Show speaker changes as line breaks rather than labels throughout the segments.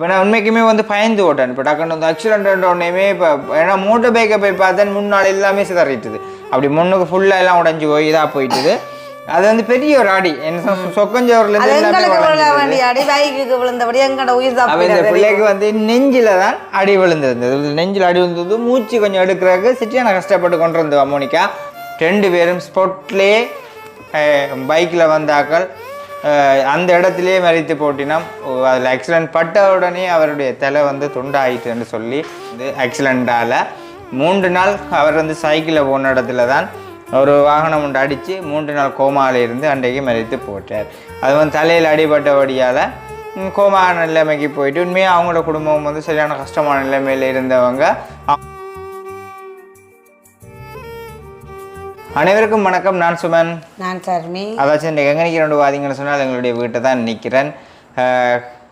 இப்போ நான் உண்மைக்குமே வந்து பயந்து ஓட்டேன். இப்போ டக்குன்னு வந்து ஆக்சிடென்ட் உடனேயுமே இப்போ ஏன்னா மோட்டர் பைக்கை போய் பார்த்தேன் முன்னால் எல்லாமே சிதறிட்டுது. அப்படி முன்னுக்கு ஃபுல்லாக எல்லாம் உடஞ்சி போய் இதாக போயிட்டுது. அது வந்து பெரிய ஒரு அடி. என்ன
தப்பி
பிள்ளைக்கு வந்து நெஞ்சில தான் அடி விழுந்திருந்தது. நெஞ்சில் அடி விழுந்தது. மூச்சு கொஞ்சம் எடுக்கிறதுக்கு சிட்டியான கஷ்டப்பட்டு கொண்டு வந்தவா மோனிகா. ரெண்டு பேரும் ஸ்பாட்லேயே பைக்கில் வந்தாக்கள் அந்த இடத்துலையே மறித்து போட்டினோம் அதில் ஆக்சிடென்ட் பட்ட உடனே அவருடைய தலை வந்து துண்டாயிட்டுன்னு சொல்லி இது ஆக்சிடெண்ட்டால் மூன்று நாள் அவர் வந்து சைக்கிளில் போன இடத்துல தான் ஒரு வாகனம் ஒன்று அடித்து மூன்று நாள் கோமாவில் இருந்து அன்றைக்கு மறித்து போட்டார். அது வந்து தலையில் அடிபட்டபடியால் கோமான கோமா நிலைமைக்கு போயிட்டு உண்மையாக அவங்களோட குடும்பம் வந்து சரியான கஷ்டமான நிலைமையில் இருந்தவங்க. அனைவருக்கும் வணக்கம். நான் சுமன்.
நான் சர்மி.
அதாச்சும் இந்த எங்கே நிற்கிறோம் வாதிங்கன்னு சொன்னால் எங்களுடைய வீட்டை தான் நிற்கிறேன்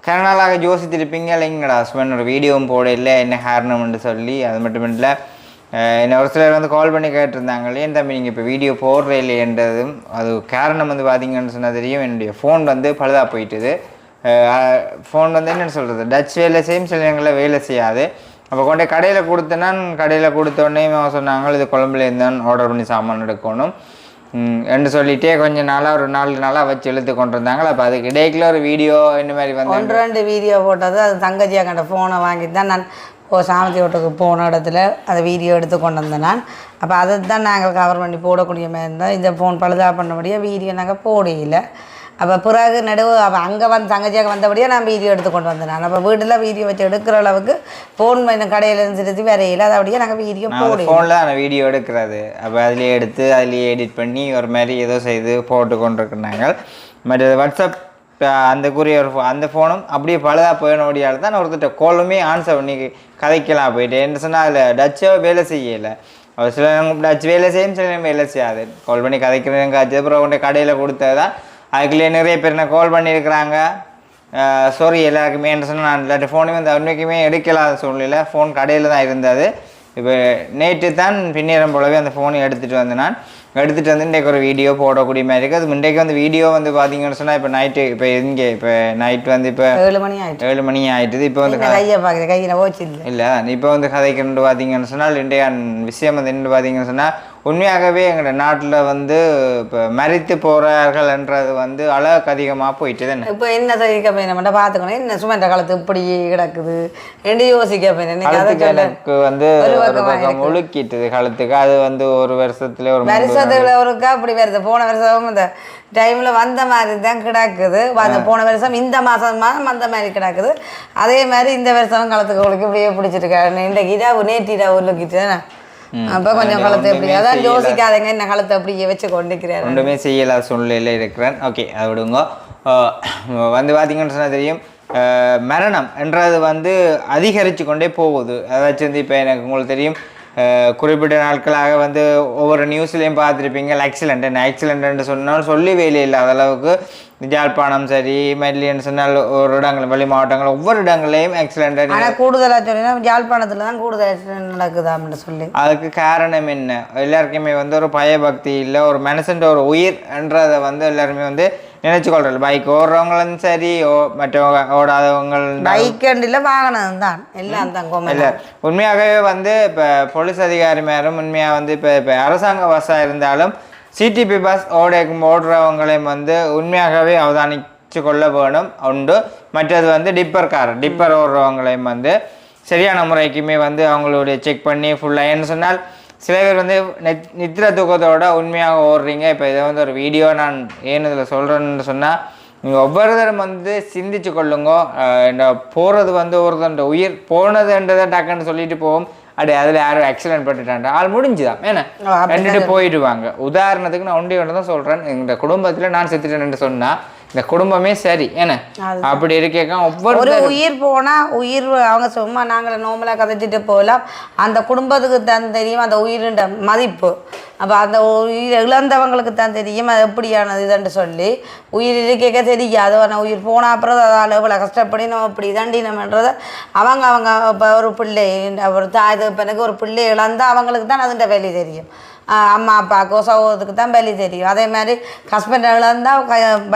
கன நாளாக யோசித்திருப்பீங்க. இல்லைங்கடா சுமன்? ஒரு வீடியோவும் போட இல்லை என்ன காரணம்னு சொல்லி. அது மட்டும் இல்லை என்ன ஒரு சிலர் வந்து கால் பண்ணி கேட்டிருந்தாங்க. ஏன் தம்பி நீங்கள் இப்போ வீடியோ போடுற இல்லைன்றதும் அது காரணம் வந்து பார்த்தீங்கன்னு சொன்னால் தெரியும். என்னுடைய ஃபோன் வந்து பழுதாக போயிட்டுது. ஃபோன் வந்து என்னென்னு சொல்கிறது டச் வேலை செய்யும் சில நேரங்களில் வேலை செய்யாது. அப்போ கொண்டே கடையில் கொடுத்தேன்னா. கடையில் கொடுத்த உடனே அவங்க சொன்னாங்க இது குழம்புல இருந்தான். ஆர்டர் பண்ணி சாமான் எடுக்கணும். என்று சொல்லிட்டே கொஞ்ச நாளாக ஒரு நாலு நாளாக வச்சு இழுத்து கொண்டு இருந்தாங்களா. அப்போ அதுக்கு இடையில ஒரு வீடியோ இந்த மாதிரி வந்து
ஒன்று ரெண்டு வீடியோ போட்டது. அது தங்கச்சியா கண்ட ஃபோனை வாங்கி தான் நான் ஓ சாமத்தி வீட்டுக்கு போன இடத்துல அதை வீடியோ எடுத்து கொண்டு வந்தேன் நான் அப்போ அதை தான் நாங்கள் கவர் பண்ணி போடக்கூடிய மாதிரி இருந்தால் இந்த ஃபோன் பழுதா முடியாது வீடியோ நாங்கள் போடையில அப்போ பிறகு நடுவு அப்போ அங்கே வந்து தங்கச்சியாக வந்தபடியாக நான் வீடியோ எடுத்து கொண்டு வந்தேன் நான். அப்போ வீட்டில் வீடியோ வச்சு எடுக்கிற அளவுக்கு ஃபோன் இன்னும் கடையில் இருந்து வரையில அதை அப்படியே நாங்கள் வீடியோ
நான்
போடையில
ஃபோனில் அந்த வீடியோ எடுக்கிறது. அப்போ அதுலேயே எடுத்து அதுலேயே எடிட் பண்ணி ஒரு மாதிரி ஏதோ செய்து போட்டு கொண்டு இருக்கிறாங்க மற்ற வாட்ஸ்அப் அந்த கூறிய அந்த ஃபோனும் அப்படியே பழுதாக போயினோடியால் தான் நான் ஒருத்தட்ட காலுமே ஆன்சர் பண்ணி கதைக்கலாம் போயிட்டு என்ன சொன்னால் அதில் டச்சோ வேலை செய்யலை. ஒரு சில டச் வேலை செய்யும் சில வேலை செய்யாது. கால் பண்ணி கதைக்கிறேன் காய்ச்சி அப்புறம் கொண்டு கடையில் கொடுத்தது தான் அதுக்குள்ளேயே நிறைய பேர் என்ன கால் பண்ணியிருக்கிறாங்க. சாரி எல்லாருக்குமே சொன்னால் நான் இல்லாட்டி ஃபோனே வந்து உண்மைக்குமே எடுக்கலாத சூழ்நிலை ஃபோன் கடையில் தான் இருந்தது. இப்போ நேற்று தான் பின்னேறம் போலவே அந்த ஃபோனை எடுத்துகிட்டு வந்து நான். எடுத்துகிட்டு வந்து இன்றைக்கு ஒரு வீடியோ போடக்கூடிய மாதிரி இருக்குது அது இன்றைக்கு வந்து வீடியோ வந்து பார்த்தீங்கன்னு சொன்னால் இப்போ நைட்டு இப்போ இங்கே இப்போ நைட் வந்து இப்போ
ஏழு மணி ஆயிடுச்சு
ஏழு மணி ஆயிட்டுது. இப்போ வந்து
கையை பார்க்குற கையில் போச்சு இல்லை
இப்போ வந்து கதைக்கிறண்டு பார்த்தீங்கன்னு சொன்னால் இன்றைய விஷயம் வந்து என்ன பார்த்தீங்கன்னு சொன்னால் உண்மையாகவே எங்களோட நாட்டில் வந்து இப்போ மறித்து போகிறார்கள்ன்றது வந்து அளவுக்கு அதிகமாக போயிட்டு தானே
இப்போ என்ன தெரிவிக்க போய் நம்ம பார்த்துக்கணும் என்ன சும்மா இந்த காலத்து இப்படி கிடக்குது? என்று யோசிக்க போய் நீங்கள் அதை
கழுத்துக்கு
சொல்ல.
எனக்கு வந்து
ஒரு பக்கமா
முழுக்கிட்டுது கழுத்துக்கு. அது வந்து ஒரு வருஷத்துல ஒரு
வருஷத்துல ஒருக்கா அப்படி வருது. போன வருஷம் இந்த டைமில் வந்த மாதிரி தான் கிடக்குது அந்த போன வருஷம் இந்த மாதம் மாதம் வந்த மாதிரி கிடக்குது. அதே மாதிரி இந்த வருஷம் காலத்துக்கு உங்களுக்கு இப்படியே பிடிச்சிருக்காரு இன்றைக்கு இதாக நேற்று இதாக உருளுக்கிட்டு அப்போ கொஞ்சம் காலத்தை எப்படி அதான் யோசிக்காதங்க என்ன காலத்தை அப்படியே வச்சு கொண்டுக்கிறாரு
ஒன்றுமே செய்யலாத சூழ்நிலையில் இருக்கிறேன். ஓகே அதை விடுங்க. வந்து பார்த்தீங்கன்னு சொன்னால் தெரியும் மரணம் என்றது வந்து அதிகரித்து கொண்டே போகுது. அதாச்சும் வந்து இப்போ எனக்கு உங்களுக்கு தெரியும் குறிப்பிட்ட நாட்களாக வந்து ஒவ்வொரு நியூஸ்லேயும் பார்த்துருப்பீங்க ஆக்சிடென்ட் ஆக்சிடென்ட்னு சொன்னாலும் சொல்லி வேலை இல்லாத அளவுக்கு ஜாழ்ப்பாணம் சரி மெல்லியன்னு சொன்னால் ஒரு இடங்கள் வெளி மாவட்டங்கள் ஒவ்வொரு இடங்களையும் ஆக்சிடென்ட்
ஆனால் கூடுதலாக சொன்னீங்கன்னா யாழ்ப்பாணத்தில் தான் கூடுதல் accident நடக்குதாம்னு சொல்லி.
அதுக்கு காரணம் என்ன? எல்லாருக்குமே வந்து ஒரு பயபக்தி இல்லை ஒரு மனுஷன் ஒரு உயிர் என்றதை வந்து எல்லாருமே வந்து நினைச்சு கொள்றது. பைக் ஓடுறவங்களும் சரி ஓ மற்றவங்க ஓடாதவங்க
பைக் இல்லை வாகனம் தான். எல்லாம் தான்
இல்லை உண்மையாகவே வந்து இப்போ போலீஸ் அதிகாரி மேலும் உண்மையாக வந்து இப்போ இப்போ அரசாங்க பஸ்ஸாக இருந்தாலும் சிடிபி பஸ் ஓடைக்கும் ஓடுறவங்களையும் வந்து உண்மையாகவே அவதானித்து கொள்ள வேணும். உண்டு. மற்றது வந்து டிப்பர் கார் டிப்பர் ஓடுறவங்களையும் வந்து சரியான முறைக்குமே வந்து அவங்களுடைய செக் பண்ணி ஃபுல்லாக என்ன சொன்னால் சில பேர் வந்து நெத் நித்திர தூக்கத்தோட உண்மையாக ஓடுறீங்க. இப்போ இதை வந்து ஒரு வீடியோ நான் ஏன் இதில் சொல்கிறேன்னு சொன்னால் நீங்கள் ஒவ்வொருத்தரும் வந்து சிந்திச்சு கொள்ளுங்க. போகிறது வந்து ஒருத்தன் உயிர் போனதுன்றதை டக்குன்னு சொல்லிட்டு போவோம். அப்படி அதில் யாரும் ஆக்சிடென்ட் பண்ணிட்டான்டா ஆள் முடிஞ்சுதான். ஏன்னா ரெண்டுட்டு போயிடுவாங்க. உதாரணத்துக்கு நான் ஒன்றே ஒன்று தான் சொல்கிறேன் இந்த குடும்பத்தில் நான் செத்துட்டேன்னு சொன்னால் இந்த குடும்பமே சரி. ஏன்னா அப்படி இருக்கேக்க ஒவ்வொரு
ஒரு உயிர் போனால் உயிர் அவங்க சும்மா நாங்கள் நோம்பலாக கதைச்சிட்டு போகலாம் அந்த குடும்பத்துக்கு தான் தெரியும் அந்த உயிரின்ற மதிப்பு. அப்போ அந்த உயிர் இழந்தவங்களுக்கு தான் தெரியும் அது எப்படியானது இதுன்னு சொல்லி. உயிர் இருக்க தெரியாது ஆனால் உயிர் போன அப்புறம் அதால் எவ்வளோ கஷ்டப்படி நம்ம இப்படி தண்டினோம்ன்றதை அவங்க அவங்க இப்போ ஒரு பிள்ளை ஒரு தாய் பிறகு ஒரு பிள்ளை இழந்தால் அவங்களுக்கு தான் அதுன்ற வேலை தெரியும். அம்மா அப்பாக்கோ சகோதரத்துக்கு தான் பலி தெரியும். அதே மாதிரி ஹஸ்பண்ட் இழந்தால்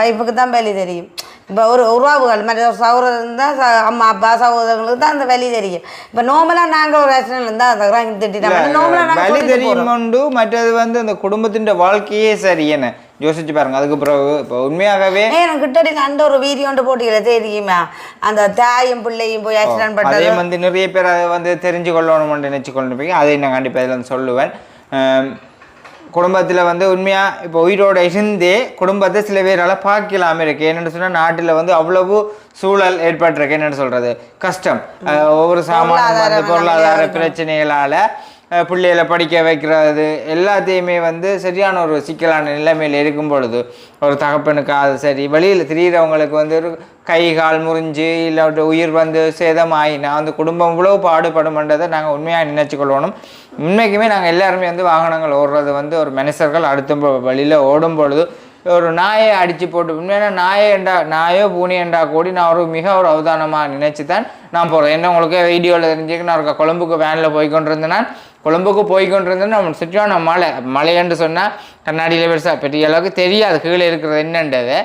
ஒய்ஃபுக்கு தான் பலி தெரியும். இப்போ ஒரு உறவுகள் மற்ற சகோதரர் இருந்தால் அம்மா அப்பா சகோதரங்களுக்கு தான் அந்த வலி தெரியும். இப்போ நார்மலாக நாங்கள் ஒரு ஆக்சிடென்ட் இருந்தால் றாங்கி திட்டிட்டோம் நார்மலாக
வலி
நாங்கள்
தெரியும் உண்டு மற்றது வந்து அந்த குடும்பத்தின் வாழ்க்கையே சரி என்ன? யோசிச்சு பாருங்க அதுக்கு பிறகு இப்போ உண்மையாகவே
ஏன் கிட்டடி அந்த ஒரு வீடியோண்டு போட்டியில தெரியுமா? அந்த தாயும் பிள்ளையும் போய் ஆக்சிடென்ட்
அதே
பண்ணது
வந்து நிறைய பேர் அதை வந்து தெரிஞ்சு கொள்ளணும்னு நினைச்சு கொண்டிருப்பீங்க அதை நான் கண்டிப்பாக இதில் வந்து சொல்லுவேன். குடும்பத்தில் வந்து உண்மையாக இப்போ உயிரோட இருந்தே குடும்பத்தை சில பேரால் பார்க்கலாம் இருக்கு. என்னென்னு சொன்னால் நாட்டில் வந்து அவ்வளவு சூழல் ஏற்பட்டிருக்கு. என்னென்னு சொல்கிறது கஷ்டம். ஒவ்வொரு
பொருளாதாரம்
பொருளாதார பிரச்சனைகளால் பிள்ளைகளை படிக்க வைக்கிறது எல்லாத்தையுமே வந்து சரியான ஒரு சிக்கலான நிலைமையில் இருக்கும் பொழுது ஒரு தகப்பனுக்கு அது சரி வெளியில் திரியிறவங்களுக்கு வந்து ஒரு கை கால் முறிஞ்சு இல்லை உயிர் வந்து சேதமாயினா அந்த குடும்பம் இவ்வளோ பாடுபடும்ன்றதை நாங்கள் உண்மையாக நினச்சி கொள்ளணும். உண்மைக்குமே நாங்கள் எல்லாருமே வந்து வாகனங்கள் ஓடுறது வந்து ஒரு மனுஷர்கள் அடுத்த வழியில் ஓடும் பொழுது ஒரு நாயை அடித்து போட்டு உண்மையான நாயை என்றா நாயோ பூனை என்றா கூடி நான் ஒரு மிக ஒரு அவதானமாக நினைச்சு தான் நான் போகிறேன் என்ன உங்களுக்கு வீடியோவில் தெரிஞ்சுக்க நான் ஒரு கொழம்புக்கு வேனில் போய் கொண்டிருந்தேன். கொழம்புக்கு போய் கொண்டிருந்தேன் நம்ம சுற்றியான மலை மலைன்னு சொன்னால் கண்ணாடியில் பெருசாக பெரிய அளவுக்கு தெரியாது கீழே இருக்கிறது என்னன்றது.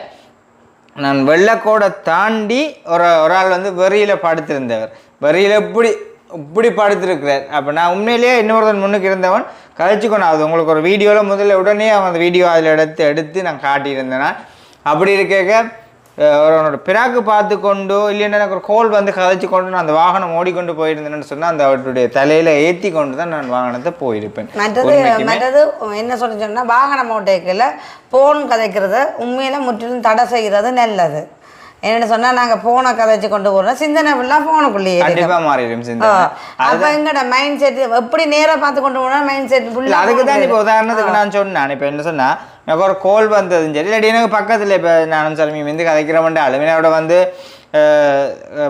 நான் வெள்ளக்கோடை தாண்டி ஒரு ஒரு ஆள் வந்து வெறியில் படுத்திருந்தவர். வெறியில் இப்படி இப்படி படுத்திருக்கிறார். அப்போ நான் உண்மையிலேயே இன்னொருத்தன் முன்னுக்கு இருந்தவன். கழிச்சுக்கணும் அது உங்களுக்கு ஒரு வீடியோவில் முதல்ல உடனே அவன் அந்த வீடியோ அதில் எடுத்து எடுத்து நான் காட்டியிருந்தேன்னா அப்படி இருக்க அவனோட பிறாக்கு பார்த்து கொண்டோ இல்லைன்னா எனக்கு ஒரு கோல் வந்து கதைச்சு கொண்டு நான் அந்த வாகனம் ஓடிக்கொண்டு போயிருந்தேன்னு சொன்னால் அந்த அவருடைய தலையில் ஏற்றி கொண்டு தான் நான் வாகனத்தை போயிருப்பேன்.
மற்றது மற்றது என்ன சொல்ல சொன்னால் வாகனம் ஓட்டைக்கில் போன் கதைக்கிறத உண்மையில முற்றிலும் தடை செய்கிறது நல்லது. என்னென்னு சொன்னால் நாங்கள் ஃபோனை கதைச்சு கொண்டு போகிறோம் சிந்தனை ஃபுல்லாக ஃபோனுக்குள்ளேயே
கண்டிப்பாக மாறிடும் சிந்தனை.
அப்போ எங்கட மைண்ட் செட் எப்படி நேராக பார்த்து கொண்டு போனால் மைண்ட் செட்
இல்ல
ஃபுல்லாக
அதுக்கு தான் இப்போ உதாரணத்துக்கு நான் சொன்னேன். இப்போ என்ன சொன்னா எனக்கு ஒரு கோல் வந்ததும் சரி இல்லாட்டி எனக்கு பக்கத்தில் இப்போ நானும் சலமி வந்து கதைக்கிறவன்ட்டு அலுமினோட வந்து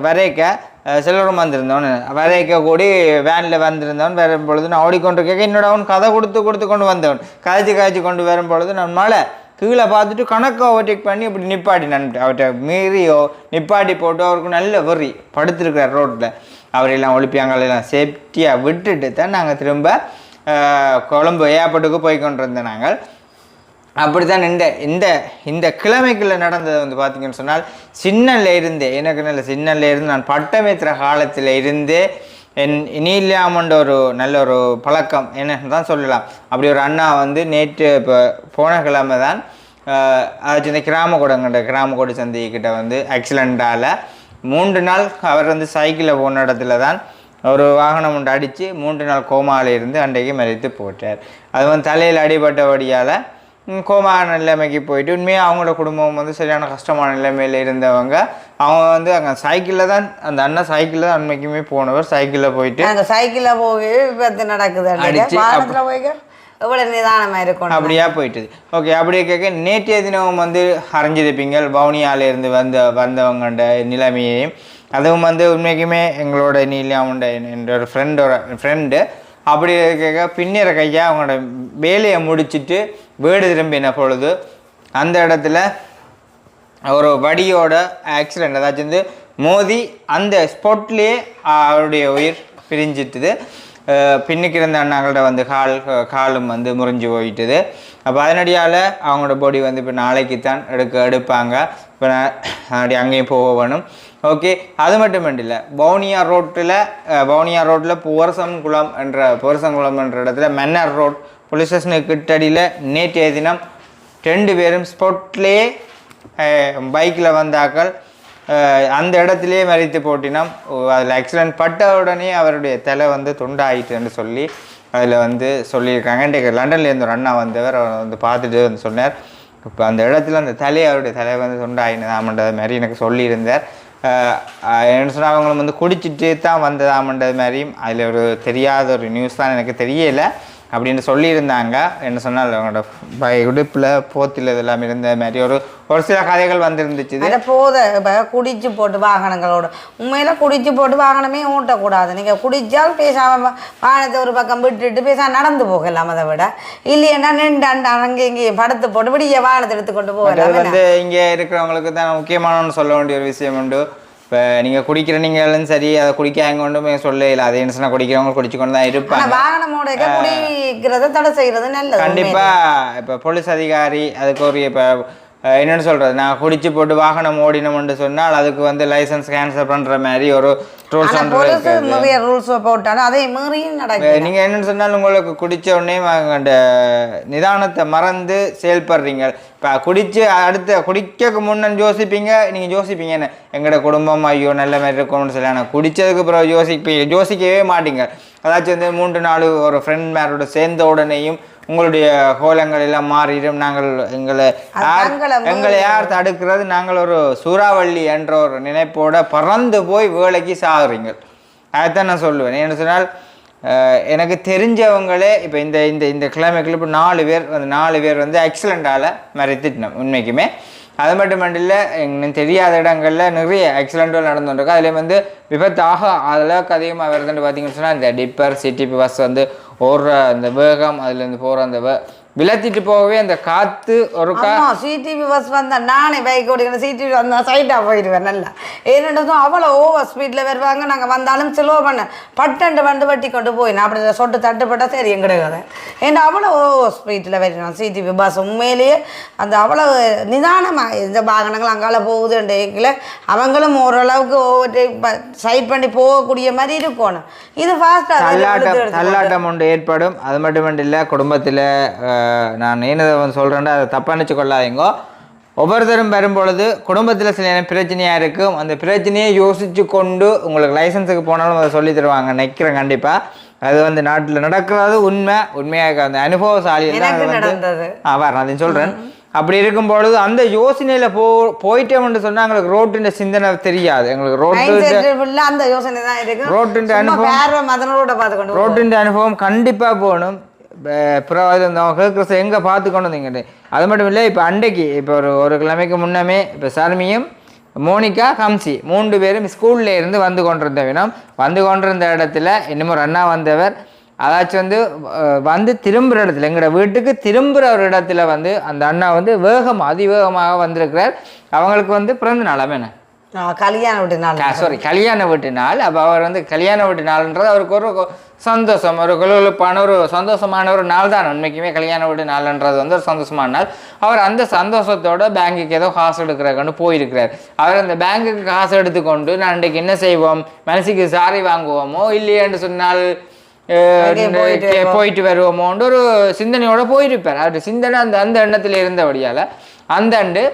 வரைக்க அஹ், செல்வரம் வந்திருந்தவன் வரைக்க கூடி வேனில் வந்திருந்தவன் வரும் பொழுது நான் ஓடிக்கொண்டிருக்க என்னோட அவன் கதை கொடுத்து கொடுத்து கொண்டு வந்தவன். காய்ச்சி காய்ச்சி கொண்டு வரும் பொழுது நான் மழை கீழே பார்த்துட்டு கணக்கு ஓவர்டேக் பண்ணி இப்படி நிப்பாட்டி நான் அவர்கிட்ட மீறியோ நிப்பாட்டி போட்டு அவருக்கு நல்ல வெறி படுத்திருக்கிறார் ரோட்டில் அவரெல்லாம் ஒழிப்பியாங்களெல்லாம் சேஃப்டியாக விட்டுட்டு தான் நாங்கள் திரும்ப கொழம்பு கொழும்பு ஏர்போர்ட்டுக்கு போய் கொண்டிருந்தோம் நாங்கள். அப்படித்தான் இந்த இந்த இந்த கிழமைக்குள்ளே நடந்தது வந்து பார்த்திங்கன்னு சொன்னால் சின்னல்ல இருந்தே எனக்கு நல்ல சின்னல்ல இருந்து நான் பட்டமேத்திர காலத்தில் இருந்தே என் இனியில்லாமன்ற ஒரு நல்ல ஒரு பழக்கம் என்னன்னு தான் சொல்லலாம். அப்படி ஒரு அண்ணா வந்து நேற்று இப்போ போன கிழமை தான் ஆஹ், அது இந்த கிராமக்கூடங்கிட்ட கிராமக்கூட சந்தைக்கிட்ட வந்து ஆக்சிடெண்ட்டால் மூன்று நாள் அவர் வந்து சைக்கிளில் போன இடத்துல தான் ஒரு வாகனம் ஒன்று அடித்து மூன்று நாள் கோமாவில் இருந்து அன்றைக்கு மறைத்து போட்டார். அது வந்து தலையில் அடிபட்டபடியால் ம், கோமா நிலைமைக்கு போயிட்டு உண்மையாக அவங்களோட குடும்பம் வந்து சரியான கஷ்டமான நிலைமையில் இருந்தவங்க அவங்க வந்து அங்கே சைக்கிளில் தான் அந்த அண்ணன் சைக்கிளில் தான் உண்மைக்குமே போனவர் சைக்கிளில் போயிட்டு
நாங்கள் சைக்கிளில் போய் விபத்து நடக்குது வாகனத்தில் போய் எவ்வளோ நிதானமாக இருக்கணும்.
அப்படியா போயிட்டுது. ஓகே அப்படியே கேட்க நேற்றைய தினமும் வந்து அறிஞ்சிருப்பீங்க வவுனியால இருந்து வந்த வந்தவங்கண்ட நிலைமையையும் அதுவும் வந்து உண்மைக்குமே எங்களோட நீலியாமுண்ட என்ற ஒரு ஃப்ரெண்டோட ஃப்ரெண்டு அப்படி கேட்க பின்னிற கையா அவங்களோட வேலையை முடிச்சிட்டு வீடு திரும்பின பொழுது அந்த இடத்துல ஒரு வடியோட ஆக்சிடெண்ட் அதாச்சும் வந்து மோதி அந்த ஸ்பாட்லேயே அவருடைய உயிர் பிரிஞ்சிட்டுது. பின்னுக்கு இருந்த அண்ணாங்கள்ட்ட வந்து கால் காலும் வந்து முறிஞ்சு போயிட்டுது. அப்போ அதனடியால் அவங்களோட பாடி வந்து இப்போ நாளைக்கு தான் எடுக்க எடுப்பாங்க. இப்போ நான் அங்கேயும் போக வேணும். ஓகே அது மட்டும் இல்லை பவுனியா ரோட்டில் பவுனியா ரோட்டில் புவரசங்குளம் என்ற புவரசங்குளம் என்ற இடத்துல மன்னர் ரோட் போலீஸ் ஸ்டேஷனுக்கு கிட்டடியில் நேற்றைய தினம் ரெண்டு பேரும் ஸ்பாட்லேயே பைக்கில் வந்தாக்கள் அந்த இடத்துலையே மறித்து போட்டினம். அதில் ஆக்சிடென்ட் பட்ட உடனே அவருடைய தலை வந்து துண்டாயிட்டுன்னு சொல்லி அதில் வந்து சொல்லியிருக்காங்க. இன்றைக்கு லண்டன்லேருந்து ஒரு அண்ணா வந்தவர் அவர் வந்து பார்த்துட்டு வந்து சொன்னார். இப்போ அந்த இடத்துல அந்த தலை அவருடைய தலை வந்து துண்டாயினதாமன்றது மாதிரி எனக்கு சொல்லியிருந்தார். என்ன சொன்னால் அவங்களும் வந்து குடிச்சிட்டு தான் வந்ததாமன்றது மாதிரியும் அதில் ஒரு தெரியாத ஒரு நியூஸ் தான் எனக்கு தெரியலை. அப்படின்னு சொல்லியிருந்தாங்க. என்ன சொன்னால் அவங்களோட பை உடுப்பில் போத்தில் இதெல்லாம் இருந்த மாதிரி ஒரு ஒரு சில கதைகள் வந்திருந்துச்சு
அந்த போத இப்போ குடிச்சு போட்டு வாகனங்களோட உண்மையில குடிச்சு போட்டு வாகனமே ஓட்டக்கூடாது நீங்கள் குடிச்சால் பேசாம வாகனத்தை ஒரு பக்கம் விட்டுட்டு பேசாம நடந்து போகலாம் அதை விட. இல்லைன்னா நின்று அங்கே இங்கேயும் படுத்து போட்டு விடிய வாகனத்தை எடுத்துக்கொண்டு
அது
போகலாம்.
வந்து இங்கே இருக்கிறவங்களுக்கு தான் முக்கியமான ஒன்று சொல்ல வேண்டிய ஒரு விஷயம் உண்டு. இப்போ நீங்கள் குடிக்கிற நீங்களும் சரி அதை குடிக்காங்க கொண்டுமே சொல்ல. இல்லை அதே என்ன குடிக்கிறவங்க குடிச்சு கொண்டு தான் இருப்பாங்க.
வாகனமோட குடிக்கிறத தடை செய்யறது நல்லது
கண்டிப்பா. இப்போ போலீஸ் அதிகாரி அதுக்கு ஒரு இப்போ என்னன்னு சொல்றது? நான் குடிச்சு போட்டு வாகனம் ஓடினோம்னு சொன்னால் அதுக்கு வந்து லைசன்ஸ் கேன்சல் பண்ற மாதிரி ஒரு ரூல்ஸ்
நிறைய ரூல்ஸ் போட்டாலும் அதை மீறியும் நடக்குது.
நீங்க என்னன்னு சொன்னாலும் உங்களுக்கு குடிச்ச உடனே அந்த நிதானத்தை மறந்து செயல்படுறீங்க. இப்போ குடிச்சு அடுத்த குடிக்க முன்னன் யோசிப்பீங்க நீங்க யோசிப்பீங்க என்ன? எங்களோட குடும்பம் ஐயோ நல்ல மாதிரி இருக்கும்னு சொல்லி. ஆனால் குடிச்சதுக்கு பிறகு யோசிப்பீங்க யோசிக்கவே மாட்டீங்க. அதாச்சும் வந்து மூன்று நாலு ஒரு ஃப்ரெண்ட் மேரோட சேர்ந்த உடனேயும் உங்களுடைய கோலங்கள் எல்லாம் மாறிடும். நாங்கள் எங்களை யார் எங்களை யார் தடுக்கிறது? நாங்கள் ஒரு சூறாவளி என்ற ஒரு நினைப்போட பறந்து போய் வேலைக்கு சாகுறீங்க அதைத்தான் நான் சொல்லுவேன். என்ன சொன்னால் எனக்கு தெரிஞ்சவங்களே இப்போ இந்த இந்த இந்த கிழமைக்குள்ள இப்போ நாலு பேர் அந்த நாலு பேர் வந்து ஆக்சிடெண்ட்டால் மறைத்துட்டோம் உண்மைக்குமே. அது மட்டும் இல்லை எனக்கு தெரியாத இடங்களில் நிறைய ஆக்சிடென்ட்கள் நடந்துருக்கு அதுலேயும் வந்து விபத்தாக அளவுக்கு அதிகமாக வருதுன்னு பார்த்தீங்கன்னு சொன்னால் இந்த டிப்பர் சிடிபி பஸ் வந்து ஓடுற அந்த வேகம் அதுலேருந்து போகிற அந்த வே விலத்திட்டு போகவே அந்த காற்று ஒரு
சிடிவி பஸ் வந்தா நானே பைக் ஓடிக்கணும் சிடிவி வந்தா சைடாக போயிடுவேன் நல்லா. ஏன்னதும் அவ்வளோ ஓவர் ஸ்பீடில் வருவாங்க. நாங்கள் வந்தாலும் ஸ்லோ பண்ண. பட்டண்டு வண்டு வட்டி கொண்டு போய் நான் அப்படி சொட்டு தட்டுப்பட்டா சரி எங்கட கதை ஏன்னா அவ்வளோ ஓவர் ஸ்பீடில் வரணும் சிடிவி பஸ் உண்மையிலேயே அந்த அவ்வளோ நிதானமாக இந்த வாகனங்கள் அங்கால போகுதுன்றதுல அவங்களும் ஓரளவுக்கு ஓவர் சைட் பண்ணி போகக்கூடிய மாதிரி இருக்கணும். இது
தள்ளாட்டம்
ஃபாஸ்ட்டாக
தள்ளாட்டம் ஒன்று ஏற்படும். அது மட்டும் இல்லை குடும்பத்தில் நான் ஏனதை வந்து சொல்கிறேன்டா அதை தப்பாக நினச்சி கொள்ளாதீங்கோ ஒவ்வொருத்தரும் வரும்பொழுது குடும்பத்தில் சில நேரம் பிரச்சனையாக இருக்கும். அந்த பிரச்சனையை யோசித்து கொண்டு உங்களுக்கு லைசன்ஸுக்கு போனாலும் அதை சொல்லி தருவாங்க. நிற்கிறேன் கண்டிப்பாக அது வந்து நாட்டில் நடக்கிறது உண்மை. உண்மையாக அந்த அனுபவசாலி ஆ வர நான் சொல்கிறேன் அப்படி இருக்கும் பொழுது அந்த யோசனையில் போ போயிட்டோம்னு சொன்னால் எங்களுக்கு ரோட்டுன்ற சிந்தனை தெரியாது. எங்களுக்கு ரோட்டு
அந்த யோசனை தான் இருக்கு.
ரோட்டுன்ற அனுபவம்
பேர மதனோட பார்த்து கொண்டு போவோம்.
ரோட்டின் அனுபவம் கண்டிப்பாக போகணும். அப்புறம் அது அந்த கேட்குறத எங்கே பார்த்து கொண்டு வந்தீங்க அது மட்டும் இல்லை இப்போ அன்றைக்கு இப்போ ஒரு ஒரு கிழமைக்கு முன்னமே இப்போ சர்மியும் மோனிகா ஹம்சி மூன்று பேரும் ஸ்கூல்ல இருந்து வந்து கொண்டிருந்த வினம் வந்து கொண்டிருந்த இடத்துல இன்னமும் ஒரு அண்ணா வந்தவர் அதாச்சும் வந்து வந்து திரும்புகிற இடத்துல எங்களோட வீட்டுக்கு திரும்புகிற ஒரு இடத்துல வந்து அந்த அண்ணா வந்து வேகம் அதிவேகமாக வந்திருக்கிறார். அவங்களுக்கு வந்து பிறந்த நாள் என்ன?
கல்யாண வீட்டு நாள்.
சாரி கல்யாண வீட்டு நாள். அப்போ அவர் வந்து கல்யாண வீட்டு நாள்ன்றது அவருக்கு ஒரு சந்தோஷம் ஒரு குழுகுழுப்பான ஒரு சந்தோஷமான ஒரு நாள் தான். உண்மைக்குமே கல்யாண வீட்டு நாள்ன்றது வந்து ஒரு சந்தோஷமான நாள். அவர் அந்த சந்தோஷத்தோட பேங்குக்கு ஏதோ காசு எடுக்கிறக்கன்னு போயிருக்கிறார். அவர் அந்த பேங்குக்கு காசு எடுத்துக்கொண்டு நான் இன்றைக்கு என்ன செய்வோம்? மனசுக்கு சாரி வாங்குவோமோ இல்லையேன்னு சொன்னால்
போயிட்டு
வருவோமோன்ற ஒரு சிந்தனையோட போயிருப்பார். அவர் சிந்தனை அந்த அந்த எண்ணத்தில் இருந்தபடியால் அந்த அண்டு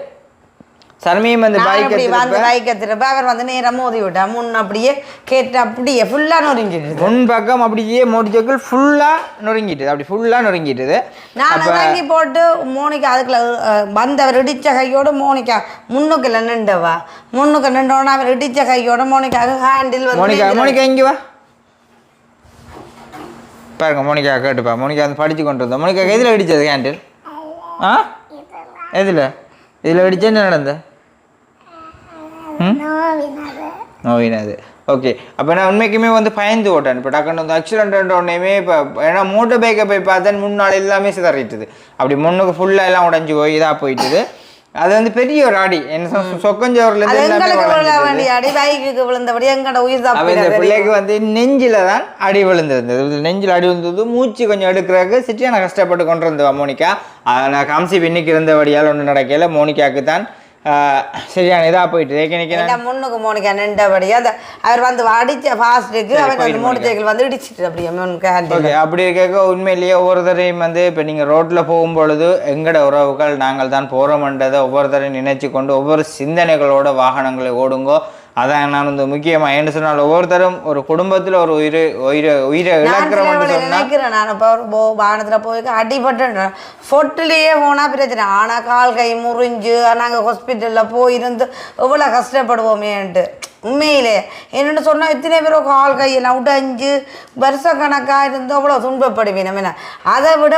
சர்மியும் பைக்
இப்படி வந்து பைக்கை திருப்ப அவர் வந்து நேரம் மோதி விட்டா. முன் அப்படியே கேட்டு அப்படியே ஃபுல்லாக நொறுங்கிடுது
முன் பக்கம் அப்படியே மோட்டிச்சைக்கிள் ஃபுல்லாக நொறுங்கிட்டுது அப்படி ஃபுல்லாக நொறுங்கிட்டுது
நான் இறங்கி போட்டு மோனிகா அதுக்குள்ள வந்தவர் இடிச்ச கையோட மோனிகா முன்னுக்குள்ள நின்றவா. முன்னுக்கு நின்றோன்னா அவர் இடிச்ச கையோட மோனிக்காக ஹேண்டில் வந்து
மோனிகா மோனிகா இங்கே வா. பாருங்க மோனிகா கேட்டுப்பா. மோனிகா வந்து படித்து கொண்டு வந்தோம் மோனிகா எதில் அடித்தது கேண்டில் ஆ? எதில்? இதில் அடிச்சா என்ன நடந்த ம் நோவினது. ஓகே அப்போ நான் உண்மைக்குமே வந்து பயந்து ஓட்டேன். இப்போ டக்குன்னு வந்து ஆக்சிடென்ட் உடனேயுமே இப்போ ஏன்னா மோட்டர் பைக்கை போய் பார்த்தேன் முன்னால் எல்லாமே சிதறிட்டுது. அப்படி முன்னுக்கு ஃபுல்லாக எல்லாம் உடஞ்சி போய் இதாக போயிட்டுது. அது வந்து பெரிய ஒரு அடி. என்ன சொ-
அது
சொக்கஞ்சோர்லேருந்து எல்லாமே
எங்களுக்கு விழ
உடைஞ்சிட்டுது.
வேண்டிய அடி. பைக்குக்கு விழுந்தபடி எங்கட உயிர்
அப்ப இந்த பிள்ளைக்கு வந்து நெஞ்சில தான் அடி விழுந்திருந்தது. நெஞ்சில் அடி விழுந்தது. மூச்சு கொஞ்சம் எடுக்கிறதுக்கு சிட்டியான கஷ்டப்பட்டு கொண்டு இருந்தவா மோனிகா. நான் காமிச்சி பின்னிக்கு இருந்தபடியால் ஒன்றும் நடக்கல. மோனிகாவுக்கு தான் சரியான இதாக போயிட்டு ஏற்கனவே
முன்னுக்கு மோனிகா நின்றபடி அந்த அவர் வந்து அடிச்ச ஃபாஸ்ட்டுக்கு அவர் அந்த மோட்டர் சைக்கிள் வந்து இடிச்சிட்டு அப்படியே
ஓகே அப்படி இருக்க உண்மையிலேயே ஒவ்வொருத்தரையும் வந்து இப்போ நீங்கள் ரோட்டில் போகும்பொழுது எங்கட உறவுகள் நாங்கள் தான் போகிறோம்ன்றதை ஒவ்வொருத்தரையும் நினைச்சு கொண்டு ஒவ்வொரு சிந்தனைகளோட வாகனங்களை ஓடுங்கோ அதான் நான் வந்து முக்கியமாக என்ன சொன்னால் ஒவ்வொருத்தரும் ஒரு குடும்பத்தில் ஒரு உயிரை உயிரை உயிரை இழக்கிறோம்னு
நினைக்கிறேன். நான் இப்போ ஒரு போ வாகனத்தில் போய் அடிபட்டு ஃபொட்டிலேயே போனால் பிரச்சனை. ஆனால் கால் கை முறிஞ்சு நாங்கள் ஹாஸ்பிட்டலில் போயிருந்து எவ்வளோ கஷ்டப்படுவோமேன்ட்டு உண்மையிலே. என்னென்னு சொன்னால் இத்தனை பேர் கால் கையெல்லாம் உடைஞ்சு வருஷ கணக்காக இருந்து அவ்வளோ துன்பப்படுவேன் நம்ம என்ன? அதை விட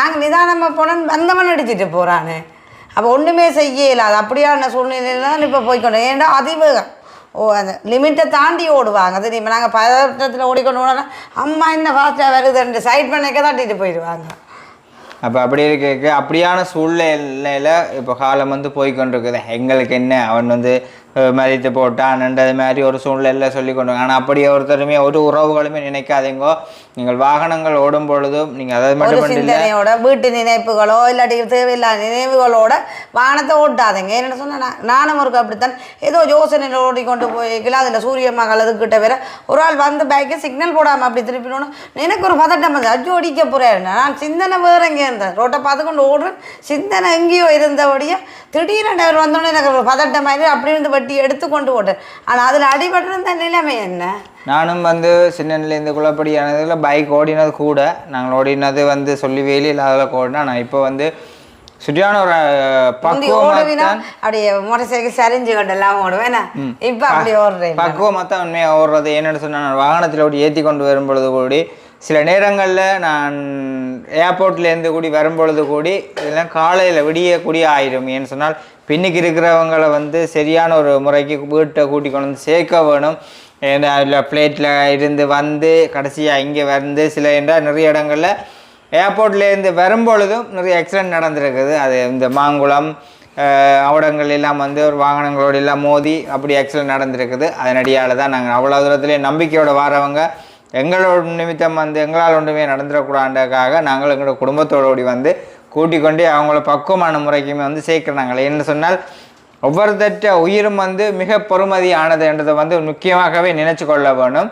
நாங்கள் நிதானமாக போனால் வந்தவன் அடிச்சிட்டு போகிறானே அப்போ ஒன்றுமே செய்ய இல்லாது அப்படியான சூழ்நிலையில தான் இப்போ போய்க்கொண்டோம் ஏன்டா அதிவேகம். ஓ அந்த லிமிட்டை தாண்டி ஓடுவாங்க. அது இப்போ நாங்கள் பதட்டத்தில் ஓடிக்கொண்டு போனோம்னா அம்மா என்ன ஃபாஸ்ட்டாக வருதுன்னு சைட் பண்ணிக்க தட்டிட்டு போயிடுவாங்க.
அப்போ அப்படி இருக்க அப்படியான சூழ்நிலையில் இப்போ காலம் வந்து போய்கொண்டிருக்குது எங்களுக்கு என்ன? அவன் வந்து மதித்து போட்டான்ன்றது மாதிரி ஒரு சூழ்நிலையில் சொல்லி கொண்டு ஆனால் அப்படி ஒருத்தருமே ஒரு உறவுகளுமே நினைக்காதீங்கோ நீங்கள் வாகனங்கள் ஓடும் பொழுதும் நீங்கள் அதை மட்டும்
சிந்தனையோட வீட்டு நினைப்புகளோ இல்லாட்டி தேவையில்லாத நினைவுகளோட வானத்தை ஓட்டாதீங்க என்ன சொன்னா நானும் ஒரு அப்படித்தான் ஏதோ யோசனையில் ஓடிக்கொண்டு போய்க்கலாம் அதில் சூரிய மகளதுக்கிட்ட வேற ஒரு ஆள் வந்து பைக்கை சிக்னல் போடாமல் அப்படி திருப்பினோன்னு எனக்கு ஒரு பதட்டம் வந்து அஜு அடிக்க போறேன் நான் சிந்தனை வேற எங்கே இருந்தேன் ரோட்டை பார்த்து கொண்டு ஓடுறேன் சிந்தனை எங்கேயோ இருந்தபடியே திடீர்னு அவர் வந்தோடனே எனக்கு ஒரு பதட்டம் மாதிரி அப்படி இருந்து வட்டி எடுத்து கொண்டு போட்டேன் ஆனால் அதில் அடிபட்டிருந்த நிலைமை என்ன?
நானும் வந்து சின்னலேருந்து குளப்படியானதில் பைக் ஓடினது கூட. நாங்கள் ஓடினது வந்து சொல்லி வேலையில் அதில் ஓடினா நான் இப்போ வந்து சுற்றியான ஒரு பக்குவமாக
அப்படியே மோட்டர் சைக்கிள் சரிஞ்சு கொண்டு எல்லாம் ஓடுவேன் இப்போ அப்படி ஓடுறேன்.
பக்குவமாக தான் உண்மையாக ஓடுறது? என்னென்னு சொன்னால் நான் வாகனத்தில் ஓடி ஏற்றி கொண்டு வரும் பொழுது கூடி சில நேரங்களில் நான் ஏர்போர்ட்லேருந்து கூடி வரும்பொழுது கூடி இதெல்லாம் காலையில் விடிய கூடி ஆயிடும் ஏன்னு சொன்னால் பின்னுக்கு இருக்கிறவங்களை வந்து சரியான ஒரு முறைக்கு வீட்டை கூட்டி கொண்டு வந்து சேர்க்க வேணும். ஏன்னா அதில் ஃப்ளைட்டில் இருந்து வந்து கடைசியாக இங்கே வந்து சில என்றால் நிறைய இடங்களில் ஏர்போர்ட்லேருந்து வரும்பொழுதும் நிறைய ஆக்சிடென்ட் நடந்திருக்குது. அது இந்த மாங்குளம் அவடங்கள் எல்லாம் வந்து ஒரு வாகனங்களோடு எல்லாம் மோதி அப்படி ஆக்சிடென்ட் நடந்திருக்குது. அதனடியால் தான் நாங்கள் அவ்வளோ தூரத்துலேயே நம்பிக்கையோட வரவங்க. எங்களோட நிமித்தம் வந்து எங்களால் ஒன்றுமே நடந்துடக்கூடாதுக்காக நாங்கள் எங்களோட குடும்பத்தோடு வந்து கூட்டிக் கொண்டு அவங்கள பக்குவமான முறைக்குமே வந்து சேர்க்குறாங்க என்ன சொன்னால் ஒவ்வொருத்தற்ற உயிரும் வந்து மிக பொறுமதியானது என்றதை வந்து முக்கியமாகவே நினைச்சு கொள்ள வேணும்.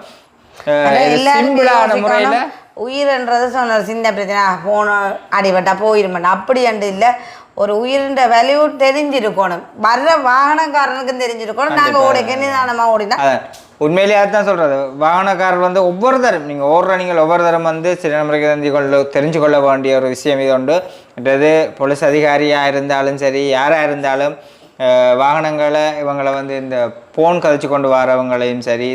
சிம்பிளான முறையில்
உயிர்ன்றது சொன்ன சின்ன பிரச்சனை. போன அடிபட்டா போயிருமாட்டா அப்படி அண்டு இல்லை. ஒரு உயிரின்ற வேல்யூ தெரிஞ்சிருக்கணும். வர்ற வாகனக்காரனுக்கும் தெரிஞ்சிருக்கணும். நாங்க ஓடிக்க நிதானமா ஓடினா
உண்மையிலேயே தான் சொல்றது. வாகனக்காரர் வந்து ஒவ்வொரு தரம். நீங்கள் ஓடுற நீங்கள் ஒவ்வொரு தரம் வந்து சில தெரிஞ்சு கொள்ள தெரிஞ்சு கொள்ள வேண்டிய ஒரு விஷயம் இது உண்டு. மற்றது போலீஸ் அதிகாரியாக இருந்தாலும் சரி யாராக இருந்தாலும் வாகனங்களை இவங்களை வந்து இந்த போன் கதைச்சு கொண்டு வரவங்களையும் சரி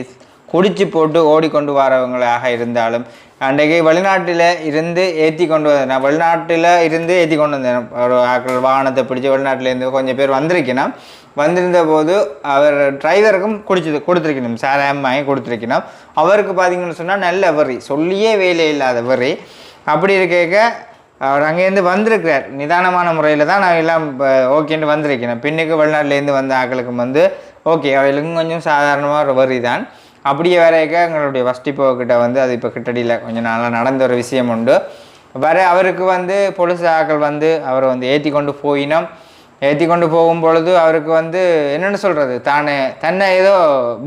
குடிச்சு போட்டு ஓடிக்கொண்டு வரவங்களாக இருந்தாலும் அன்றைக்கு வெளிநாட்டில் இருந்து ஏற்றி கொண்டு வந்தேன் நான் வெளிநாட்டில் இருந்து ஏற்றி கொண்டு வந்தேன். ஒரு ஆக்கள் வாகனத்தை பிடிச்சி வெளிநாட்டிலேருந்து கொஞ்சம் பேர் வந்திருக்கணும். வந்திருந்த போது அவர் டிரைவருக்கும் குடிச்சது கொடுத்துருக்கணும். சாராயம் வாங்கி கொடுத்துருக்கணும். அவருக்கு பார்த்தீங்கன்னு சொன்னால் நல்ல வரி. சொல்லியே வேலை இல்லாத வரி. அப்படி இருக்க அவர் அங்கேருந்து வந்திருக்கிறார். நிதானமான முறையில் தான் நான் எல்லாம் ஓகேன்ட்டு வந்திருக்கிறேன் பின்னுக்கு வெளிநாட்டிலேருந்து வந்த ஆக்களுக்கும் வந்து ஓகே அவளுக்கும் கொஞ்சம் சாதாரணமாக ஒரு வரி தான் அப்படியே வரைக்க எங்களுடைய வஸ்டிப்போ கிட்ட வந்து அது இப்போ கிட்டடியில் கொஞ்சம் நாளாக நடந்த ஒரு விஷயம் உண்டு. வர அவருக்கு வந்து போலீஸ் ஆட்கள் வந்து அவரை வந்து ஏற்றி கொண்டு போயினோம். ஏற்றி கொண்டு போகும் பொழுது அவருக்கு வந்து என்னென்னு சொல்கிறது தானே தன்னை ஏதோ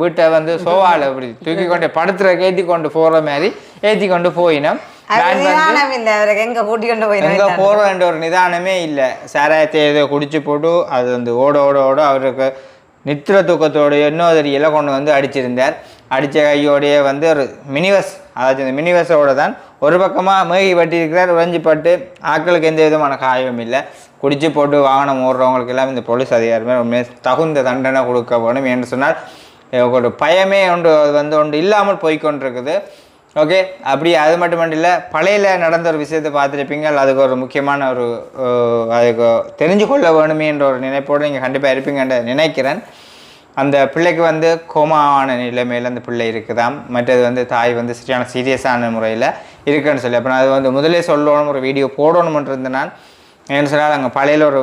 வீட்டை வந்து சோவால் இப்படி தூக்கி கொண்டு படுத்துறக்கு ஏற்றி கொண்டு போகிற மாதிரி ஏற்றி கொண்டு போயினோம்.
எங்க
போகிறோன்ற ஒரு நிதானமே இல்லை. சாராயத்தை ஏதோ குடிச்சு போட்டு அது வந்து ஓட ஓட ஓட அவருக்கு நித்திர தூக்கத்தோடைய இன்னொரு கொண்டு வந்து அடிச்சிருந்தார். அடித்த கையோடையே வந்து ஒரு மினிவஸ் அதாவது இந்த மினிவஸோட தான் ஒரு பக்கமாக மேகி பட்டிருக்கிறார் உறைஞ்சிப்பட்டு ஆட்களுக்கு எந்த விதமான காயமும் இல்லை. குடிச்சு போட்டு வாகனம் ஓடுறவங்களுக்கு எல்லாம் இந்த போலீஸ் அதிகாரமே உண்மையாக தகுந்த தண்டனை கொடுக்க வேணும் என்று சொன்னால் ஒரு பயமே ஒன்று வந்து ஒன்று இல்லாமல் போய்கொண்டிருக்குது ஓகே அப்படி அது மட்டும் இல்லை பழையில நடந்த ஒரு விஷயத்தை பார்த்துருப்பீங்க அதுக்கு ஒரு முக்கியமான ஒரு அதுக்கு தெரிஞ்சு கொள்ள வேணுமே என்ற ஒரு நினைப்போடு நீங்கள் கண்டிப்பாக இருப்பீங்கன்ற நினைக்கிறேன். அந்த பிள்ளைக்கு வந்து கோமாவான நிலைமையில் அந்த பிள்ளை இருக்குதாம். மற்றது வந்து தாய் வந்து சரியான சீரியஸான முறையில் இருக்குன்னு சொல்லி. அப்போ நான் அது வந்து முதலே சொல்லணும் ஒரு வீடியோ போடணும்னு இருந்த நான் ஏன்னு சொன்னால் அங்கே பழையில ஒரு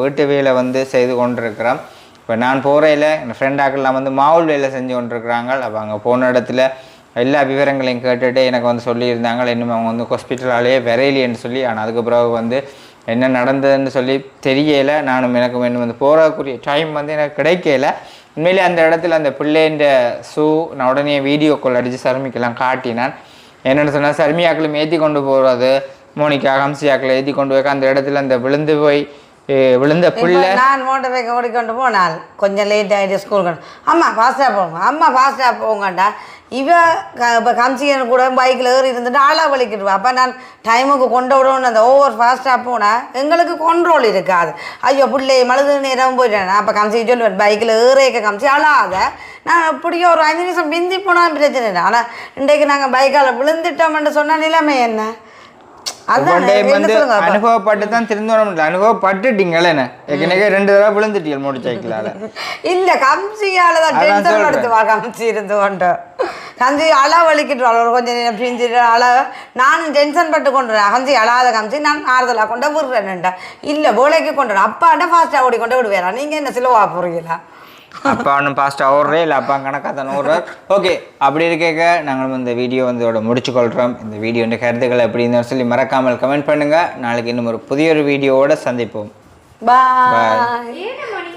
வீட்டு வேலை வந்து செய்து கொண்டிருக்கிறோம். இப்போ நான் போகிறையில் என் ஃப்ரெண்டாக்கள்லாம் வந்து மாவுள் வேலை செஞ்சு கொண்டிருக்கிறாங்க அப்போ அங்கே போன இடத்துல எல்லா விவரங்களையும் கேட்டுட்டு எனக்கு வந்து சொல்லியிருந்தாங்க இன்னும் அவங்க வந்து ஹாஸ்பிட்டலாலேயே விரையிலேன்னு சொல்லி. ஆனால் அதுக்கு பிறகு வந்து என்ன நடந்ததுன்னு சொல்லி தெரியலை. நானும் எனக்கு இன்னும் வந்து போகிறக்குரிய டைம் வந்து எனக்கு கிடைக்கல. உண்மையிலே அந்த இடத்துல அந்த பிள்ளைன்ற ஷூ நான் உடனே வீடியோ கால் அடித்து சருமிக்கெல்லாம் காட்டினான். என்னென்னு சொன்னால் சர்மியாக்களும் ஏற்றி கொண்டு போகிறது மோனிக்கா ஹம்சியாக்களை ஏற்றி கொண்டு போய் அந்த இடத்துல அந்த விழுந்து போய் விழுந்த பிள்ளை.
நான் மோட்டர் பைக்கை ஓடிக்கொண்டு போனால் கொஞ்சம் லேட் ஆகிட்டு ஸ்கூலுக்கு அம்மா ஃபாஸ்ட்டாக போங்க. அம்மா ஃபாஸ்ட்டாக போங்கண்டா. இவ இப்போ கம்சியன் கூட பைக்கில் ஏறி இருந்துட்டு ஆளாக வலிக்கிடுவா அப்போ நான் டைமுக்கு கொண்டு விடணும் அந்த ஓவர் ஃபாஸ்ட்டாக போனால் எங்களுக்கு கண்ட்ரோல் இருக்காது. ஐயோ பிள்ளை மழுது நேரம் போயிட்டேன் அப்போ கம்சி சொல்லுவேன் பைக்கில் ஏறேக்க கம்சி அழாத. நான் அப்படியே ஒரு அஞ்சு நிமிஷம் பிந்தி போனால் பிரச்சனை இல்லை. ஆனால் இன்றைக்கு நாங்கள் பைக்கால் விழுந்துட்டோம்னு சொன்ன நிலைமை என்ன?
அனுபவப்பட்டு தான் திருந்தோணும் இல்லை. அனுபவப்பட்டுட்டீங்களே என்ன? ஏற்கனவே ரெண்டு தடவை விழுந்துட்டீங்க மோட்டர் சைக்கிளால்.
இல்ல கம்சியால தான் டென்ஷன். எடுத்துவா கம்சி இருந்து கொண்டு. கம்சி அழ வலிக்கிட்டு ஒரு கொஞ்சம் நேரம் பிரிஞ்சிட்டு அழ. நானும் டென்ஷன் பட்டு கொண்டு கம்சி அழாத கம்சி நான் ஆறுதலாக கொண்டு விடுறேன்டா இல்ல போலைக்கு கொண்டு. அப்பாட்ட ஃபாஸ்ட்டாக ஓடி கொண்டு விடுவேரா நீங்க என்ன சிலவா போறீங்களா
அப்பா ஒன்றும் பாஸ்ட்டாக ஓடுறே இல்லை அப்பா கணக்காக தான் ஓடுறார் ஓகே அப்படி இருக்க நாங்களும் இந்த வீடியோ வந்து இதோட முடிச்சுக்கொள்கிறோம் இந்த வீடியோ கருத்துக்கள் எப்படி இருந்தாலும் சொல்லி மறக்காமல் கமெண்ட் பண்ணுங்கள் நாளைக்கு இன்னும் ஒரு புதிய ஒரு வீடியோவோட சந்திப்போம்.
பாய்